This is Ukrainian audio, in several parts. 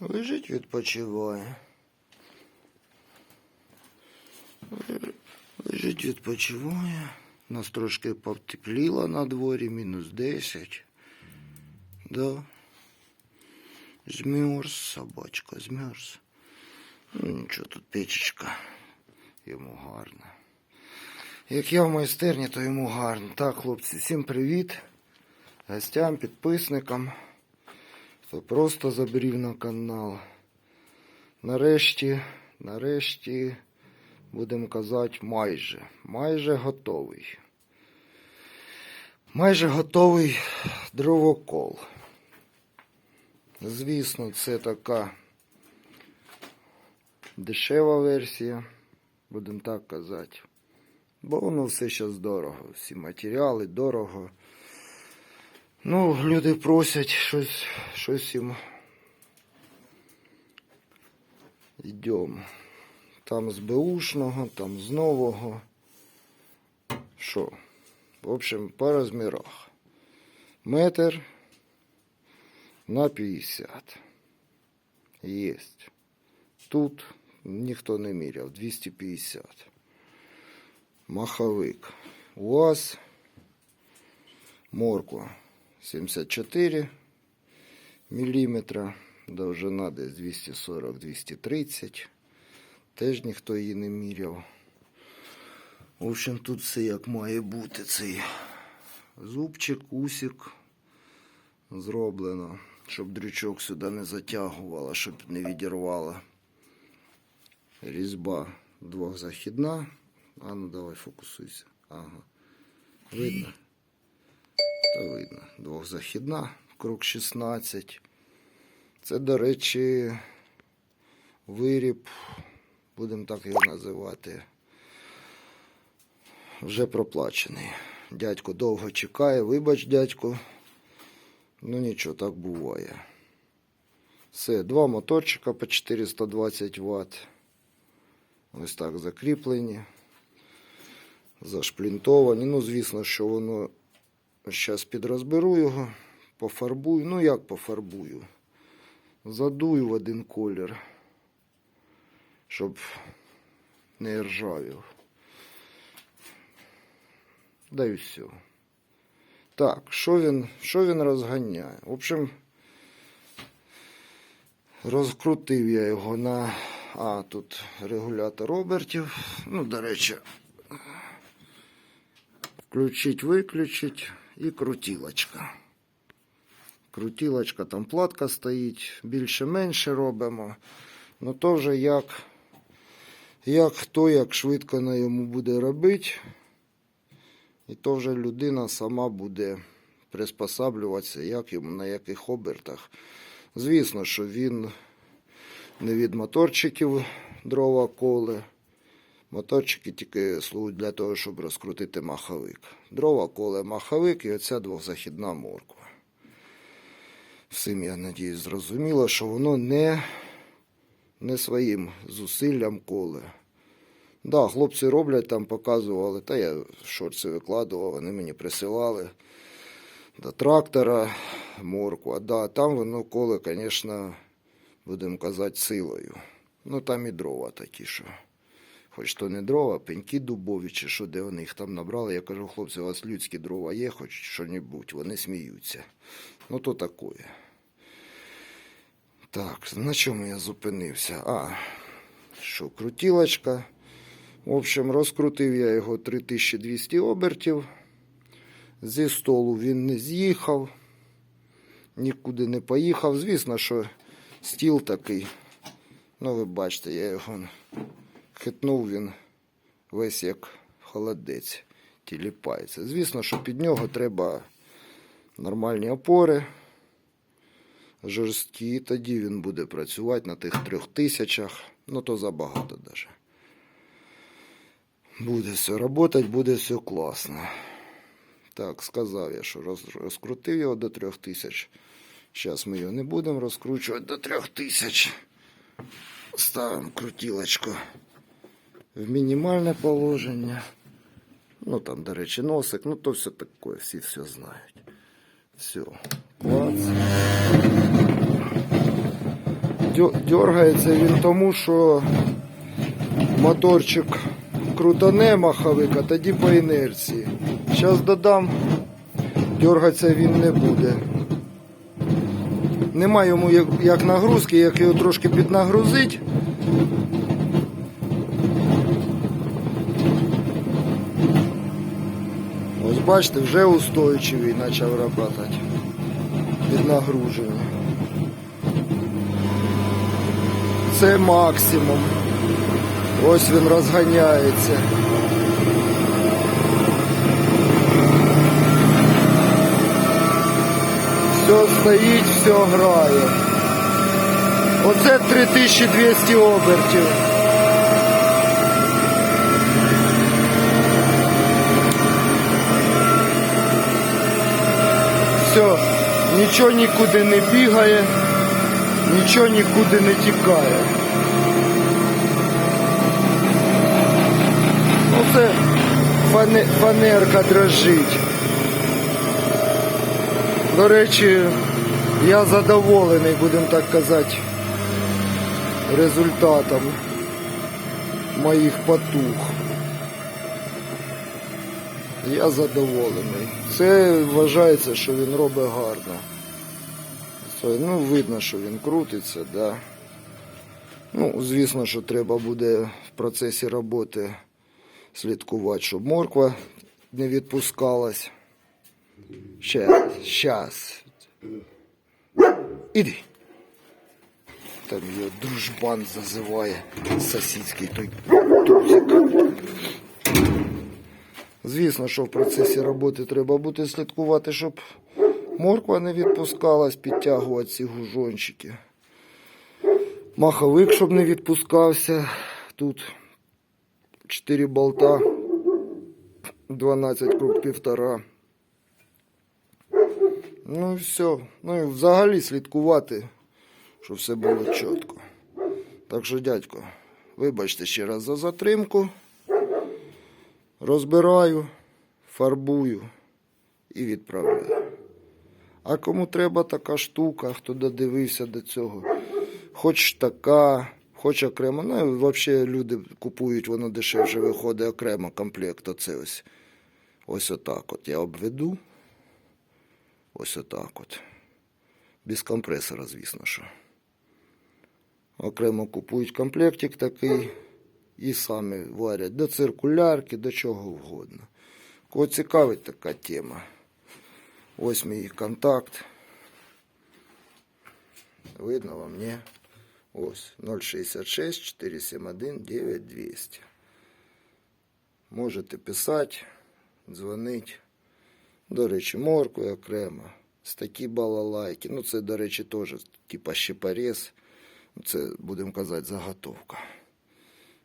Лежить, відпочиває. Лежить, відпочиває. У нас трошки повтепліло на дворі, мінус 10. Да. Змерз, собачка, змерз. Ну нічого, тут печечка. Йому гарно. Як я в майстерні, то йому гарно. Так, хлопці, всім привіт. Гостям, підписникам. Хто просто забрів на канал. Нарешті, нарешті, будемо казати, майже, майже готовий. Майже готовий дровокол. Звісно, це така дешева версія, будемо так казати. Бо воно все зараз дорого. Всі матеріали дорого. Ну, люди просять щось, щось їм. Йдемо. Там з беушного, там з нового. Що? В общем, по розмірах. Метр на 50. Єсть. Тут ніхто не міряв. 250. Маховик. УАЗ. Морква 74 міліметра. Довжина десь 240-230. Теж ніхто її не міряв. В общем, тут все як має бути цей зубчик, усик зроблено, щоб дрючок сюди не затягувала, щоб не відірвала. Різьба двохзахідна. А ну давай фокусуйся. Ага. Видно? Та видно. Двохзахідна, крок 16. Це, до речі, виріб, будемо так його називати. Вже проплачений. Дядько довго чекає, вибач, дядько. Ну нічого, так буває. Все, два моторчика по 420 Вт. Ось так закріплені зашплінтовані. Ну, звісно, що воно зараз підрозберу його, пофарбую. Ну, як пофарбую? Задую в один колір, щоб не ржавів. Да і все. Так, що він, що він розганяє? В общем, розкрутив я його на. А, тут регулятор обертів. Ну, до речі, включить, виключить і крутілочка. Крутілочка, там платка стоїть, більше-менше робимо. Ну то вже як, як хто як швидко на йому буде робити. І то вже людина сама буде приспосаблюватися, як йому, на яких обертах. Звісно, що він не від моторчиків дрова коли. Моторчики тільки служать для того, щоб розкрутити маховик. Дрова, коле, маховик і оця двохзахідна морква. Всім, я надіюсь, зрозуміло, що воно не, не своїм зусиллям коле. Да, хлопці роблять там, показували, та я шорти викладував, вони мені присилали до трактора морква. Да, там воно коле, звісно, будемо казати, силою. Ну там і дрова такі, що. Хоч то не дрова, пеньки дубові, чи що, де вони їх там набрали. Я кажу, хлопці, у вас людські дрова є, хоч що-небудь, вони сміються. Ну то такое. Так, на чому я зупинився? А, що, крутілочка. В общем, розкрутив я його 3200 обертів. Зі столу він не з'їхав, нікуди не поїхав. Звісно, що стіл такий. Ну, ви бачите, я його хитнув він весь як холодець, тіліпається. Звісно, що під нього треба нормальні опори, жорсткі, тоді він буде працювати на тих трьох тисячах, ну то забагато даже. Буде все працювати, буде все класно. Так, сказав я, що роз, розкрутив його до трьох тисяч. Зараз ми його не будемо розкручувати до трьох тисяч. Ставимо крутілочку в мінімальне положення. Ну там, до речі, носик, ну то все таке, всі все знають. Все, клац. Дергається він тому, що моторчик крутане маховик, а тоді по інерції. Зараз додам, дергатися він не буде. Нема йому як, як нагрузки, як його трошки піднагрузить. Ось бачите, вже устойчивий почав працювати. Від нагруження. Це максимум. Ось він розганяється. Все стоїть, все грає. Оце 3200 обертів. Все, нічого нікуди не бігає, нічого нікуди не тікає. Оце фане- фанерка дрожить. До речі, я задоволений, будемо так казати, результатом моїх потух. Я задоволений. Це вважається, що він робить гарно. Ну, видно, що він крутиться, да. Ну, звісно, що треба буде в процесі роботи слідкувати, щоб морква не відпускалась. Щас, щас. Іди. Там його дружбан зазиває сусідський той тузик. Звісно, що в процесі роботи треба буде слідкувати, щоб морква не відпускалась, підтягувати ці гужончики. Маховик, щоб не відпускався. Тут 4 болта, 12 круг півтора. Ну і все. Ну і взагалі слідкувати, щоб все було чітко. Так що, дядько, вибачте ще раз за затримку. Розбираю, фарбую і відправляю. А кому треба така штука, хто додивився до цього, хоч така, хоч окремо. Ну, взагалі люди купують, воно дешевше виходить окремо комплект. Оце ось. Ось отак от я обведу. Ось отак от. Без компресора, звісно, що. Окремо купують комплектик такий і самі варять до циркулярки, до чого вгодно. Кого цікавить така тема. Ось мій контакт. Видно вам, ні? Ось 066 471 9200. Можете писати, дзвонити. До речі, моркви окремо. З такі балалайки. Ну, це, до речі, теж типа щепорез. Це, будемо казати, заготовка.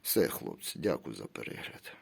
Все, хлопці, дякую за перегляд.